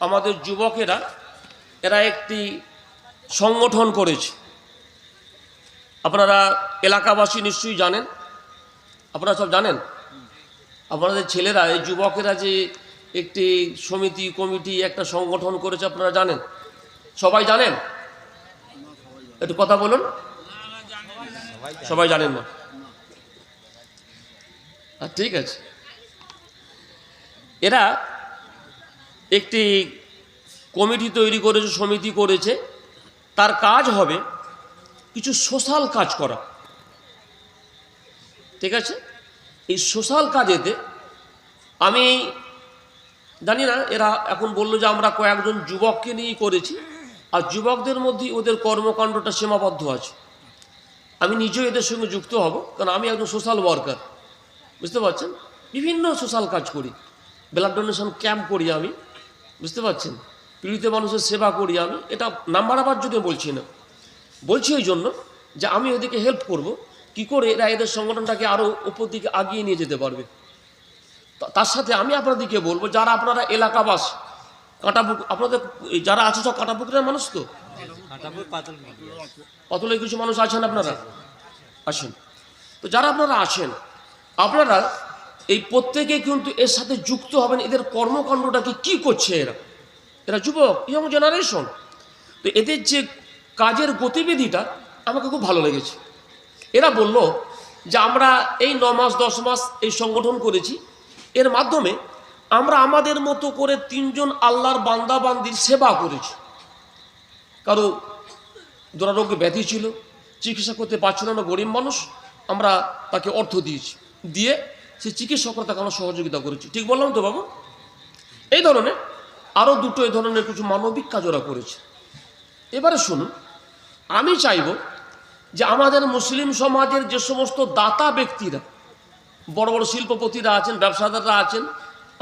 আমাদের যুবকেরা, এরা একটি সংগঠন করেছে। আপনারা এলাকাবাসী নিশ্চয়ই জানেন। আপনারা সব জানেন? আপনাদের ছেলেরা, এই যুবকেরা যে একটি সমিতি, কমিটি, একটা সংগঠন করেছে, আপনারা জানেন? সবাই জানেন? একটু কথা বলুন। সবাই জানেন না? ঠিক আছে। এরা একটি কমিটি তৈরি করেছে, সমিতি করেছে। তার কাজ হবে কিছু সোশ্যাল কাজ করা। ঠিক আছে? এই সোশ্যাল কাজেতে আমি, জানি না, এরা এখন বলল যে আমরা কয়েকজন যুবককে নিয়েই করেছি, আর যুবকদের মধ্যেই ওদের কর্মকাণ্ডটা সীমাবদ্ধ আছে। আমি নিজেও এদের সঙ্গে যুক্ত হব, কারণ আমি একজন সোশ্যাল ওয়ার্কার। বুঝতে পারছেন? বিভিন্ন সোশ্যাল কাজ করি। ব্লাড ডোনেশন ক্যাম্প করি আমি। বুঝতে পারছেন? পীড়িত মানুষের সেবা করি আমি, এটা নাম্বার আবার যদি বলছি না। বলছি ওই জন্য যে আমি ওদেরকে হেল্প করব, কি করে এরা এদের সংগঠনটাকে আরও উপর দিকে আগিয়ে নিয়ে যেতে পারবে? তার সাথে আমি আপনাদেরকে বলব, যারা আপনারা এলাকাবাস কাঁটাপুক আপনাদের যারা আছে সব কাঁটাপুকুরের মানুষ তো? অতলে কিছু মানুষ আছেন আপনারা? আসেন। তো যারা আপনারা আছেন, আপনারা এই প্রত্যেকে কিন্তু এর সাথে যুক্ত হবেন। এদের কর্মকাণ্ডটাকে কি করছে এরা? এরা যুবক ইয়ং জেনারেশন তো এদের যে কাজের গতিবিধিটা আমাকে খুব ভালো লেগেছে। এরা বলল যে আমরা এই ন মাস, দশ মাস এই সংগঠন করেছি। এর মাধ্যমে আমরা আমাদের মতো করে তিনজন আল্লাহর বান্দাবান্দির সেবা করেছি। কারও দুরারোগ্য ব্যাধি ছিল, চিকিৎসা করতে পারছিল না গরিব মানুষ, আমরা তাকে অর্থ দিয়েছি। দিয়ে সেই চিকিৎসকরা তাকে আমরা সহযোগিতা করেছি। ঠিক বললাম তো বাবু? এই ধরনের আরও দুটো এই ধরনের কিছু মানবিক কাজ ওরা করেছে। এবারে শুনুন, আমি চাইব যে আমাদের মুসলিম সমাজের যে সমস্ত দাতা ব্যক্তিরা, বড় বড় শিল্পপতিরা আছেন, ব্যবসাদাররা আছেন,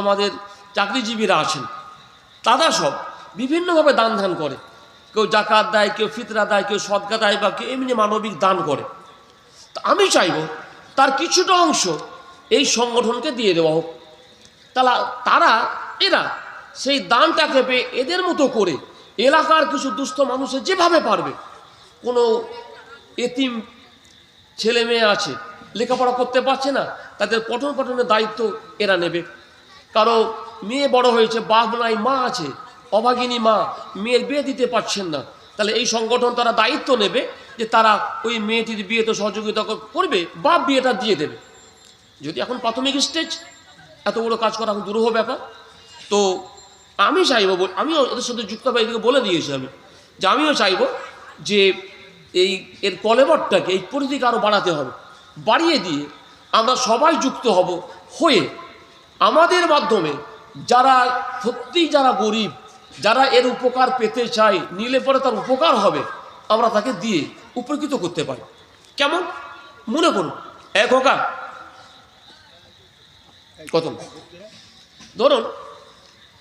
আমাদের চাকরিজীবীরা আছেন, তারা সব বিভিন্নভাবে দান ধ্যান করে। কেউ জাকাত দেয়, কেউ ফিতরা দেয়, কেউ সদকা দেয় বা কেউ এমনি মানবিক দান করে। তা আমি চাইব তার কিছুটা অংশ এই সংগঠনকে দিয়ে দেওয়া হোক। তাহলে তারা, এরা সেই দানটাকে পেয়ে এদের মতো করে এলাকার কিছু দুস্থ মানুষে যেভাবে পারবে, কোনো এতিম ছেলে মেয়ে আছে, লেখাপড়া করতে পারছে না, তাদের পঠন পঠনের দায়িত্ব এরা নেবে। কারও মেয়ে বড় হয়েছে, বাপ নাই, মা আছে, অভাগিনী মা, মেয়ের বিয়ে দিতে পারছেন না, তাহলে এই সংগঠন তারা দায়িত্ব নেবে যে তারা ওই মেয়েটির বিয়েতে সহযোগিতা করবে বা বিয়েটা দিয়ে দেবে। যদি এখন প্রাথমিক স্টেজ এত বড় কাজ করা এখন দুরূহ ব্যাপার, তো আমি চাইব আমিও এদের সাথে যুক্ত হবে এদিকে বলে দিয়েছি আমি, যে আমিও চাইব যে এই এর কলেবরটাকে, এই পরিধিকে আরও বাড়াতে হবে। বাড়িয়ে দিয়ে আমরা সবাই যুক্ত হব হয়ে আমাদের মাধ্যমে যারা সত্যিই যারা গরিব, যারা এর উপকার পেতে চায়, নিলে পরে তার উপকার হবে, আমরা তাকে দিয়ে উপকৃত করতে পারি। কেমন? মনে করুন, এক হোকা কত ধরুন,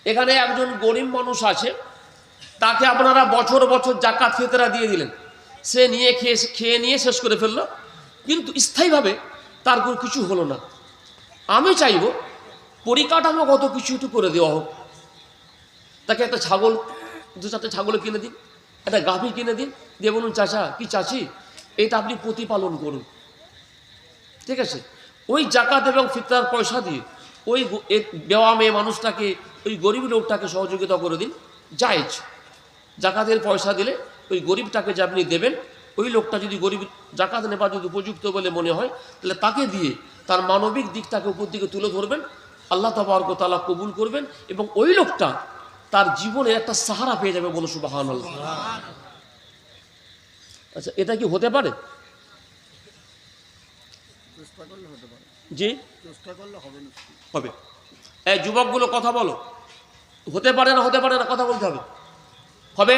এখানে একজন গরিব মানুষ আছে, তাকে আপনারা বছর বছর জাকাত ফেতরা দিয়ে দিলেন। সে নিয়ে খেয়ে খেয়ে নিয়ে শেষ করে ফেলল। কিন্তু স্থায়ীভাবে তার কোনো কিছু হলো না। আমি চাইব পরিকাঠামোগত কিছু একটু করে দেওয়া হোক। তাকে একটা ছাগল, দু চারটে ছাগল কিনে দিন, একটা গাভী কিনে দিন। দিয়ে বলুন, চাচা, কি চাচি এটা আপনি প্রতিপালন করুন। ঠিক আছে? ওই জাকাত এবং ফিতরার পয়সা দিয়ে ওই বেওয়া মেয়ে মানুষটাকে, ওই গরিব লোকটাকে সহযোগিতা করে দিন, জায়েজ। জাকাতের পয়সা দিলে ওই গরিবটাকে যে আপনি দেবেন, ওই লোকটা যদি গরিব জাকাত নেবার যদি উপযুক্ত বলে মনে হয়, তাহলে তাকে দিয়ে তার মানবিক দিকটাকে উপর দিকে তুলে ধরবেন, আল্লাহ তবরক তালা কবুল করবেন এবং ওই লোকটা তার জীবনে একটা সাহারা পেয়ে যাবে বলে সুবাহান আচ্ছা এটা কি হতে পারে? জি। চেষ্টা করলে হবে। না হবে এই যুবকগুলো কথা বলো। হতে পারে না হতে পারে না কথা বলতে হবে। হবে?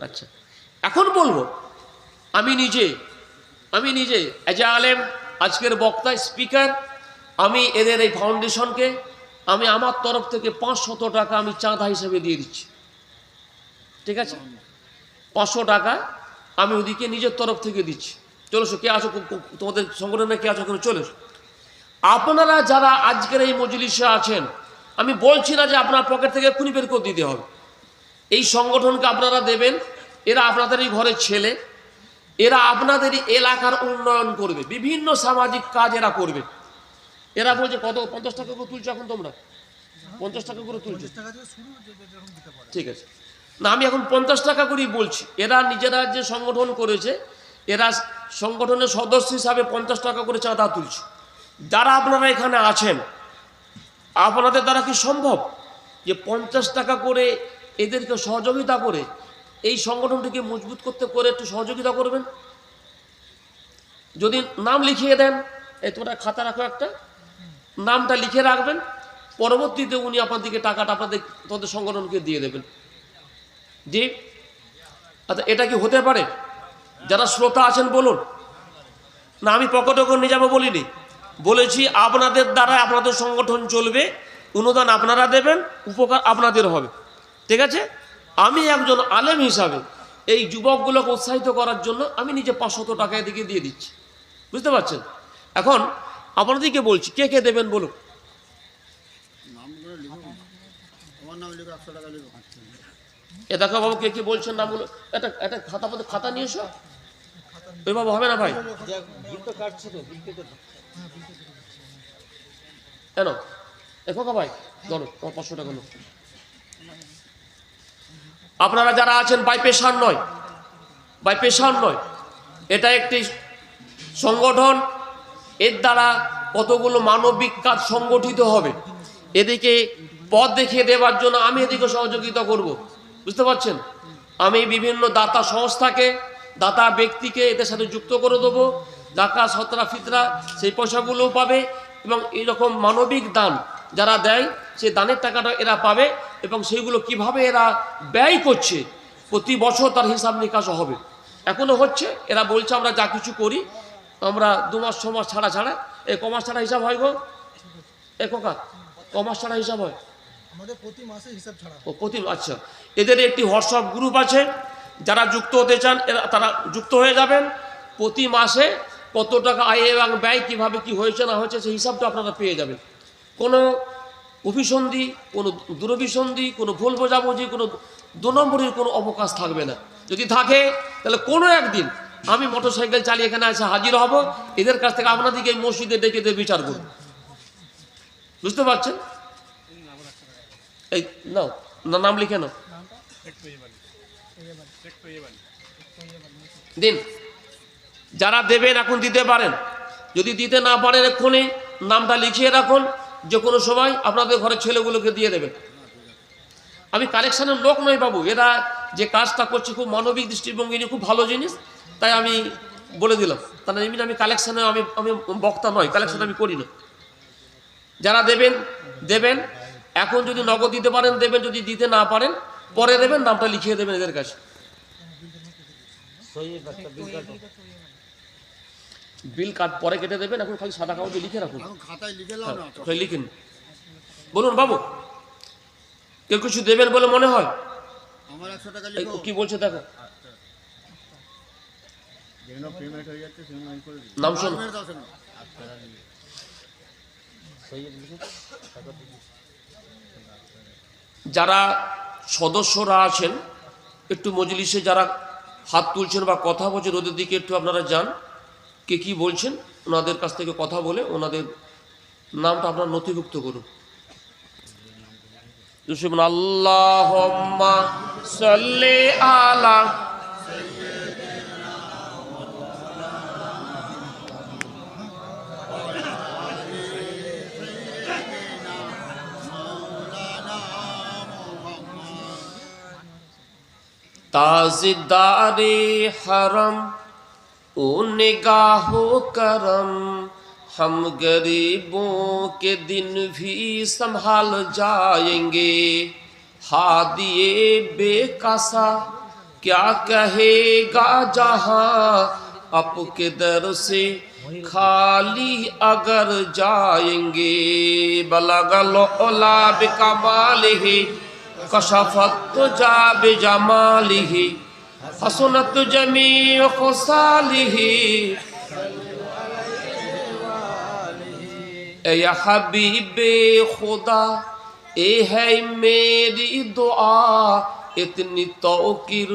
আচ্ছা। এখন বলব আমি নিজে আমি নিজে এজ এ আলেম আজকের বক্তা স্পিকার আমি এদের এই ফাউন্ডেশনকে আমি আমার তরফ থেকে পাঁচশত টাকা আমি চাঁদা হিসেবে দিয়ে দিচ্ছি। ঠিক আছে? পাঁচশো টাকা আমি ওদিকে নিজের তরফ থেকে দিচ্ছি। চলো এসো, কে আছো? তোমাদের সংগঠনে কে আছো? ওখানে চলে এসো। আপনারা যারা আজকের এই মজলিসে আছেন আমি বলছি না যে আপনার পকেট থেকে এক্ষুনি বের করে দিতে হবে। এই সংগঠনকে আপনারা দেবেন এরা আপনাদেরই ঘরের ছেলে এরা আপনাদেরই এলাকার উন্নয়ন করবে বিভিন্ন সামাজিক কাজ এরা করবে। এরা বলছে কত পঞ্চাশ টাকা করে তুলছো এখন তোমরা? পঞ্চাশ টাকা করে তুলছো। ঠিক আছে। না আমি এখন পঞ্চাশ টাকা করেই বলছি। এরা নিজেরা যে সংগঠন করেছে এরা সংগঠনের সদস্য হিসাবে পঞ্চাশ টাকা করে চাঁদা তুলছে। যারা আপনারা এখানে আছেন, আপনাদের দ্বারা কি সম্ভব যে পঞ্চাশ টাকা করে এদেরকে সহযোগিতা করে এই সংগঠনটিকে মজবুত করতে, করে একটু সহযোগিতা করবেন? যদি নাম লিখিয়ে দেন, এই তোমরা খাতা রাখো একটা, নামটা লিখে রাখবেন, পরবর্তীতে উনি আপনাদেরকে টাকাটা আপনাদের তোমাদের সংগঠনকে দিয়ে দেবেন। জি? আচ্ছা এটা কি হতে পারে? যারা শ্রোতা আছেন, বলুন। না, আমি পকেটে করে নিয়ে যাব বলিনি। বলেছি, আপনাদের দ্বারা আপনাদের সংগঠন চলবে, অনুদান আপনারা দেবেন, উপকার আপনাদের হবে। ঠিক আছে? আমি একজন আলেম হিসাবে এই যুবকগুলোকে উৎসাহিত করার জন্য আমি নিজে পাঁচশত টাকা এদিকে দিয়ে দিচ্ছি। বুঝতে পারছেন? এখন আপনাদেরকে বলছি, কে কে দেবেন বলুন? এ দেখো বাবু, কে কি বলছেন নামগুলো একটা একটা খাতা খাতা নিয়ে এসো। ওই হবে না ভাই? কেন? এ ভাই তোমার পাঁচশো টাকা আপনারা যারা আছেন বাই পেশার নয়। বাই পেশার নয়। এটা একটি সংগঠন, এর দ্বারা কতগুলো মানবিক কাজ সংগঠিত হবে। এদিকে পথ দেখিয়ে দেওয়ার জন্য আমি এদিকে সহযোগিতা করব। বুঝতে পারছেন? আমি বিভিন্ন দাতা সংস্থাকে দাতা ব্যক্তিকে এদের সাথে যুক্ত করে দেবো। জাকা সতরা ফিতরা সেই পয়সাগুলোও পাবে এবং এইরকম মানবিক দান যারা দেয় সেই দানের টাকাটা এরা পাবে এবং সেইগুলো কীভাবে এরা ব্যয় করছে প্রতি বছর তার হিসাব নিকাশ হবে। এখনও হচ্ছে এরা বলছে আমরা যা কিছু করি আমরা দু মাস ছ মাস ছাড়া ছাড়া এ ক মাস ছাড়া হিসাব হয় গো? এ কোকা ক মাস ছাড়া হিসাব হয়? আমাদের প্রতি মাসে হিসাব ছাড়া। ও প্রতি আচ্ছা। এদের একটি হোয়াটসঅ্যাপ গ্রুপ আছে যারা যুক্ত হতে চান তারা যুক্ত হয়ে যাবেন। প্রতি মাসে কত টাকা আয় এবং ব্যয়, কীভাবে কি হয়েছে, না হয়েছে, সেই হিসাবটা আপনারা পেয়ে যাবেন। কোনো অভিসন্ধি, কোনো দুরভিসন্ধি, কোনো ভুল বোঝাবুঝি, কোনো দু নম্বরের কোনো অবকাশ থাকবে না। যদি থাকে, তাহলে কোনো একদিন আমি মোটর সাইকেল চালিয়ে এখানে এসে হাজির হব। এদের কাছ থেকে আপনাদেরকে মসজিদে ডেকে দিয়ে বিচার করব। বুঝতে পারছেন? এই নাও নাম লিখে নাও। দিন। যারা দেবেন এখন দিতে পারেন। যদি দিতে না পারেন এক্ষুনি নামটা লিখিয়ে রাখুন। যে কোনো সময় আপনাদের ঘরের ছেলেগুলোকে দিয়ে দেবেন। আমি কালেকশানের লোক নই বাবু, এরা যে কাজটা করছে খুব মানবিক দৃষ্টিভঙ্গি নিয়ে খুব ভালো জিনিস, তাই আমি বলে দিলাম। তাহলে এমনি আমি কালেকশানে আমি আমি বক্তা নয় কালেকশান আমি করি না। যারা দেবেন দেবেন। এখন যদি নগদ দিতে পারেন, দেবেন। যদি দিতে না পারেন, পরে দেবেন, নামটা লিখিয়ে দেবেন এদের কাছে। বিল কাট। পরে কেটে দেবেন এখন খালি সাদা কাগজে লিখে রাখুন? এখন খাতায় লিখে দাও না লিখেন। বলুন বাবু কেউ কিছু দেবেন বলে মনে হয়? আমার একশো টাকা কি বলছে দেখো। হয়ে নাম শোনো। যারা সদস্যরা আছেন একটু মজলিসে যারা হাত তুলছেন বা কথা বলছেন, ওদের দিকে একটু আপনারা যান। কে কি বলছেন, ওনাদের কাছ থেকে কথা বলে ওনাদের নামটা আপনার নথিভুক্ত করুন। আল্লাহ আলা تازدار حرم، او نگاہ و کرم۔ ہم غریبوں کے دن بھی سنبھال جائیں گے۔ ہادی بے کاسا، کیا کہے گا جہاں اپ کے در سے خالی اگر جائیں گے؟ بلغ لولا بکمال ہی कशफत जा बेजमालिह हसनत जमी खुसालिह ए हबीब खुदा ए है मेरी दुआ इतनी तौकीर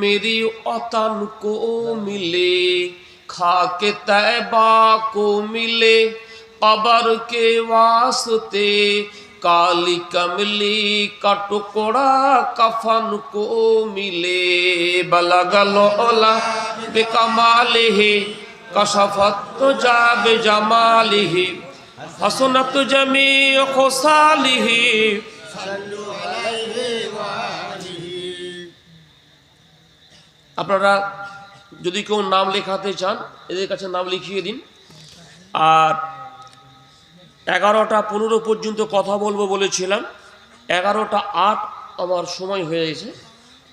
मेरी वतन को मिले खा के तैबा को मिले कबर के वास्ते काली कमली का टुकड़ा कफन को मिले बलगलोला बेकमाले है कशफत तो जाब जमाले है हसनत जमी खुशाली है আপনারা যদি কেউ নাম লেখাতে চান এদের কাছে নাম লিখিয়ে দিন আর এগারোটা পনেরো পর্যন্ত কথা বলব বলেছিলাম। এগারোটা আট আমার সময় হয়ে গেছে।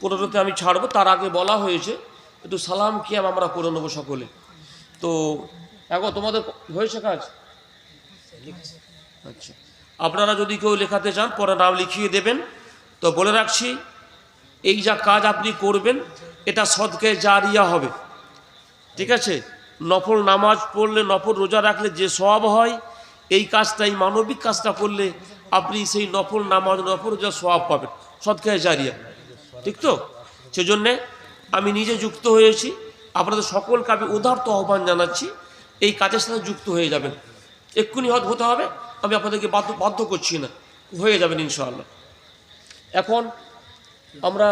পনেরোতে আমি ছাড়বো, তার আগে বলা হয়েছে, একটু সালাম কিয়াম আমরা করে নেব সকলে। তো এখন তোমাদের হয়েছে কাজ? আচ্ছা। আপনারা যদি কেউ লেখাতে চান, পরে নাম লিখিয়ে দেবেন। তো বলে রাখছি, এই যা কাজ আপনি করবেন, এটা সদকে জারিয়া হবে। ঠিক আছে? নফল নামাজ পড়লে, নফল রোজা রাখলে যে সব হয় এই কাজটা এই মানবিক কাজটা করলে আপনি সেই নফল নামাজ, নফল যা সব পাবেন সদকায় জারিয়া। ঠিক তো? সেজন্যে আমি নিজে যুক্ত হয়েছি, আপনাদের সকলকে আমি উদার্ত আহ্বান জানাচ্ছি, এই কাজের সাথে যুক্ত হয়ে যাবেন। এক্ষুনি হয়তো হতে হবে, আমি আপনাদেরকে বাধ্য বাধ্য করছি না, হয়ে যাবেন ইনশাআল্লাহ। এখন আমরা